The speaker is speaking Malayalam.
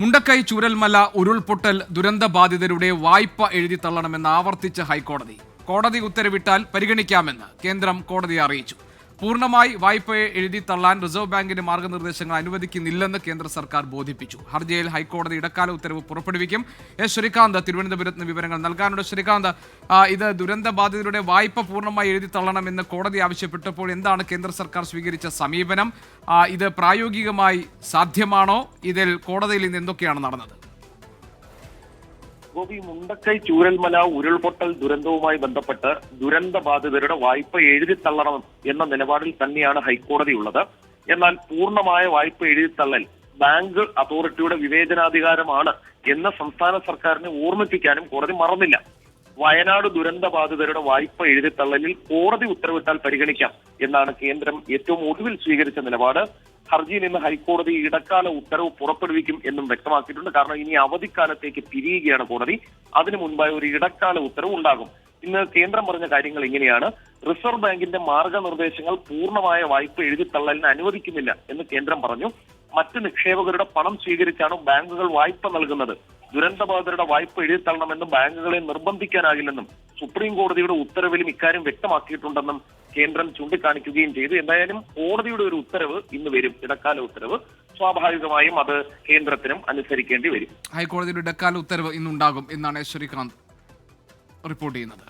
മുണ്ടക്കൈ ചൂരൽമല ഉരുൾപൊട്ടൽ ദുരന്ത ബാധിതരുടെ വായ്പ എഴുതി തള്ളണമെന്ന് ആവർത്തിച്ച ഹൈക്കോടതി. കോടതി ഉത്തരവിട്ടാൽ പരിഗണിക്കാമെന്ന് കേന്ദ്രം കോടതിയെ അറിയിച്ചു. പൂർണമായി വായ്പയെ എഴുതി തള്ളാൻ റിസർവ് ബാങ്കിന്റെ മാർഗനിർദ്ദേശങ്ങൾ അനുവദിക്കുന്നില്ലെന്ന് കേന്ദ്ര സർക്കാർ ബോധിപ്പിച്ചു. ഹർജിയിൽ ഹൈക്കോടതി ഇടക്കാല ഉത്തരവ് പുറപ്പെടുവിക്കും. എസ് ശ്രീകാന്ത് തിരുവനന്തപുരത്ത് നിന്ന് വിവരങ്ങൾ നൽകാനുണ്ട്. ശ്രീകാന്ത് ഇത് ദുരന്ത ബാധിതരുടെ വായ്പ പൂർണമായി എഴുതി തള്ളണമെന്ന് കോടതി ആവശ്യപ്പെട്ടപ്പോൾ എന്താണ് കേന്ദ്ര സർക്കാർ സ്വീകരിച്ച സമീപനം? ഇത് പ്രായോഗികമായി സാധ്യമാണോ? ഇതിൽ കോടതിയിൽ നിന്ന് എന്തൊക്കെയാണ് നടന്നത്? ഗോപി മുണ്ടക്കൈ ചൂരൽമല ഉരുൾപൊട്ടൽ ദുരന്തവുമായി ബന്ധപ്പെട്ട് ദുരന്ത ബാധിതരുടെ വായ്പ എഴുതിത്തള്ളണം എന്ന നിലപാടിൽ തന്നെയാണ് ഹൈക്കോടതി ഉള്ളത്. എന്നാൽ പൂർണമായ വായ്പ എഴുതിത്തള്ളൽ ബാങ്ക് അതോറിറ്റിയുടെ വിവേചനാധികാരമാണ് എന്ന സംസ്ഥാന സർക്കാരിനെ ഓർമ്മിപ്പിക്കാനും കോടതി മറന്നില്ല. വയനാട് ദുരന്ത ബാധിതരുടെ വായ്പ എഴുതിത്തള്ളലിൽ കോടതി ഉത്തരവിട്ടാൽ പരിഗണിക്കാം എന്നാണ് കേന്ദ്രം ഏറ്റവും ഒടുവിൽ സ്വീകരിച്ച നിലപാട്. ഹർജിയിൽ നിന്ന് ഹൈക്കോടതി ഇടക്കാല ഉത്തരവ് പുറപ്പെടുവിക്കും എന്നും വ്യക്തമാക്കിയിട്ടുണ്ട്. കാരണം ഇനി അവധിക്കാലത്തേക്ക് പിരിയുകയാണ് കോടതി. അതിനു മുൻപായി ഒരു ഇടക്കാല ഉത്തരവ് ഉണ്ടാകും. ഇന്ന് കേന്ദ്രം പറഞ്ഞ കാര്യങ്ങൾ ഇങ്ങനെയാണ്. റിസർവ് ബാങ്കിന്റെ മാർഗനിർദ്ദേശങ്ങൾ പൂർണമായ വായ്പ എഴുതിത്തള്ളലിന് അനുവദിക്കുന്നില്ല എന്ന് കേന്ദ്രം പറഞ്ഞു. മറ്റ് നിക്ഷേപകരുടെ പണം സ്വീകരിച്ചാണ് ബാങ്കുകൾ വായ്പ നൽകുന്നത്. ദുരന്തബാധിതരുടെ വായ്പ എഴുതിത്തള്ളണമെന്ന് ബാങ്കുകളെ നിർബന്ധിക്കാനാകില്ലെന്നും സുപ്രീം കോടതിയുടെ ഉത്തരവിലും ഇക്കാര്യം വ്യക്തമാക്കിയിട്ടുണ്ടെന്നും കേന്ദ്രം ചൂണ്ടിക്കാണിക്കുകയും ചെയ്തു. എന്തായാലും കോടതിയുടെ ഒരു ഉത്തരവ് ഇന്ന് വരും ഇടക്കാല ഉത്തരവ്. സ്വാഭാവികമായും അത് കേന്ദ്രത്തിനും അനുസരിക്കേണ്ടി വരും. ഹൈക്കോടതിയുടെ ഇടക്കാല ഉത്തരവ് ഇന്നുണ്ടാകും എന്നാണ് ശ്രീകാന്ത് റിപ്പോർട്ട് ചെയ്യുന്നത്.